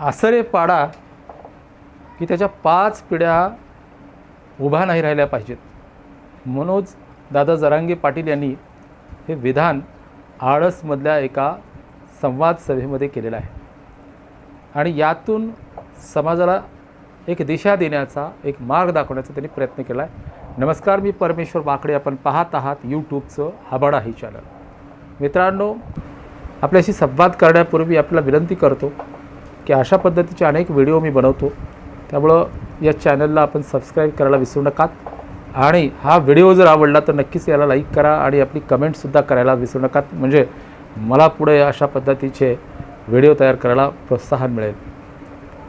आसरे पाडा की त्याच्या पाच पिढ्या उभा नाही राहिल्या पाहिजेत. मनोज दादा जरांगे पाटील यांनी हे विधान आळसमधल्या एका संवाद सभेमध्ये केलेलं आहे. आणि यातून समाजाला एक दिशा देण्याचा एक मार्ग दाखवण्याचा त्यांनी प्रयत्न केला आहे. नमस्कार मी परमेश्वर बाकडे. आपण पाहत आहात यूट्यूबचं हबाडा ही चॅनल. मित्रांनो आपल्याशी संवाद करण्यापूर्वी आपल्याला विनंती करतो की अशा पद्धतीचे अनेक व्हिडिओ मी बनवतो. त्यामुळं या चॅनलला आपण सबस्क्राईब करायला विसरू नका. आणि हा व्हिडिओ जर आवडला तर नक्कीच याला लाईक करा आणि आपली कमेंटसुद्धा करायला विसरू नका. म्हणजे मला पुढे अशा पद्धतीचे व्हिडिओ तयार करायला प्रोत्साहन मिळेल.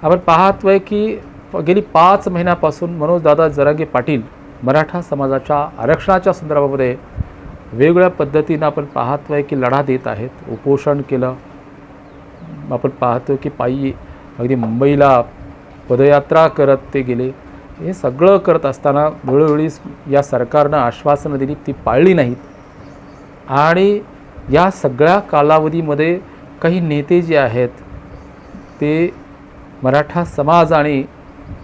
आपण पाहतोय की गेली पाच महिन्यापासून मनोजदादा जरांगे पाटील मराठा समाजाच्या आरक्षणाच्या संदर्भामध्ये वेगवेगळ्या पद्धतीनं आपण पाहतोय की लढा देत आहेत. उपोषण केलं आपण पाहतो की पायी अगदी मुंबईला पदयात्रा करत ते गेले. हे सगळं करत असताना वेळोवेळी या सरकारनं आश्वासनं दिली ती पाळली नाहीत. आणि या सगळ्या कालावधीमध्ये काही नेते जे आहेत ते मराठा समाज आणि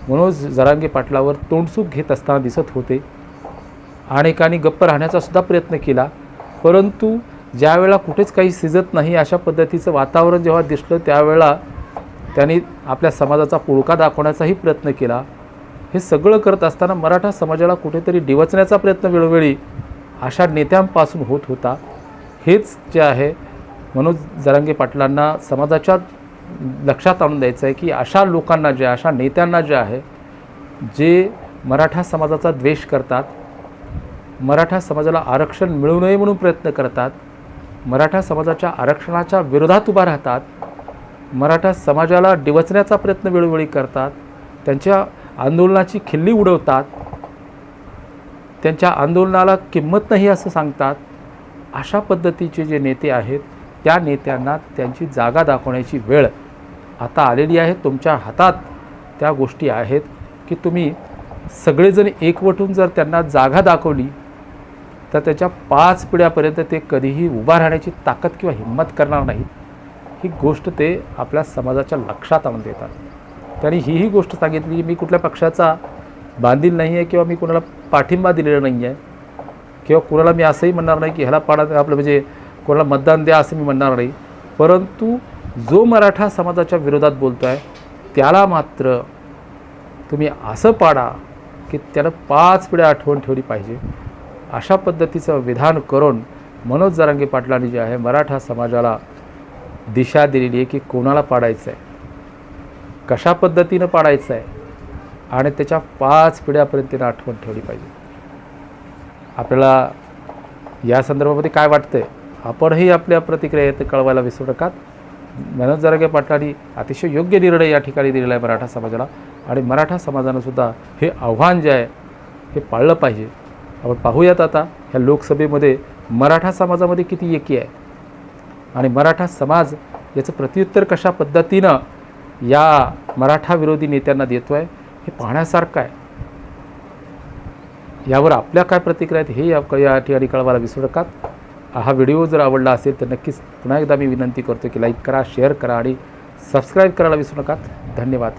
मनोज जरांगे पाटलावर तोंडसूक घेत असताना दिसत होते. अनेकांनी गप्प राहण्याचा सुद्धा प्रयत्न केला परंतु ज्यावेळेला कुठेच काही सिजत नाही अशा पद्धतीचं वातावरण जेव्हा दिसलं त्यावेळेला त्यांनी आपल्या समाजाचा पुळका दाखवण्याचाही प्रयत्न केला. हे सगळं करत असताना मराठा समाजाला कुठेतरी डिवचण्याचा प्रयत्न वेळोवेळी अशा नेत्यांपासून होत होता. हेच जे आहे मनोज जरांगे पाटलांना समाजाच्या लक्षात आणून द्यायचं आहे की अशा लोकांना जे अशा नेत्यांना जे आहे जे मराठा समाजाचा द्वेष करतात मराठा समाजाला आरक्षण मिळू नये म्हणून प्रयत्न करतात मराठा समाजाच्या आरक्षणाच्या विरोधात उभा राहतात मराठा समाजाला डिवचण्याचा प्रयत्न वेळोवेळी करतात त्यांच्या आंदोलनाची खिल्ली उडवतात त्यांच्या आंदोलनाला किंमत नाही असं सांगतात अशा पद्धतीचे जे नेते आहेत त्या नेत्यांना त्यांची जागा दाखवण्याची वेळ आता आलेली आहे तुमच्या हातात त्या गोष्टी आहेत की तुम्ही सगळेजण एकवटून जर त्यांना जागा दाखवली तर त्याच्या पाच पिढ्यापर्यंत ते कधीही उभा राहण्याची ताकद किंवा हिंमत करणार नाहीत ही गोष्ट ते आपल्या समाजाच्या लक्षात आणून देतात. त्यांनी हीही गोष्ट सांगितली की मी कुठल्या पक्षाचा बांधील नाही आहे किंवा मी कोणाला पाठिंबा दिलेला नाही आहे किंवा कोणाला मी असंही म्हणणार नाही की ह्याला पाडा आपलं म्हणजे कोणाला मतदान द्या असं मी म्हणणार नाही. परंतु जो मराठा समाजाच्या विरोधात बोलतो आहे त्याला मात्र तुम्ही असं पाडा की त्यानं पाच पिढ्या आठवण ठेवली पाहिजे. अशा पद्धतीचं विधान करून मनोज जरांगे पाटलांनी जे आहे मराठा समाजाला दिशा दिलेली आहे की कोणाला पाडायचं आहे कशा पद्धतीनं पाडायचं आहे आणि त्याच्या पाच पिढ्यापर्यंत त्यांना आठवण ठेवली पाहिजे. आपल्याला या संदर्भामध्ये काय वाटतंय? आपणही आपल्या प्रतिक्रिया येते कळवायला विसरू नका मनोज जरागे पाटलांनी अतिशय योग्य निर्णय या ठिकाणी दिलेला आहे मराठा समाजाला. आणि मराठा समाजानं सुद्धा हे आव्हान जे आहे हे पाळलं पाहिजे. आपण पाहूयात आता ह्या लोकसभेमध्ये मराठा समाजामध्ये किती एकी आहे? आणि मराठा समाज याचं प्रत्युत्तर कशा पद्धतीनं या मराठा विरोधी नेत्यांना देतो आहे हे पाहण्यासारखं आहे. यावर आपल्या काय प्रतिक्रिया आहेत हे या या ठिकाणी कळवायला विसरू नका हा व्हिडिओ जर आवडला असेल तर नक्कीच पुन्हा एकदा मी विनंती करतो की लाईक करा शेअर करा आणि सबस्क्राईब करायला विसरू नका धन्यवाद.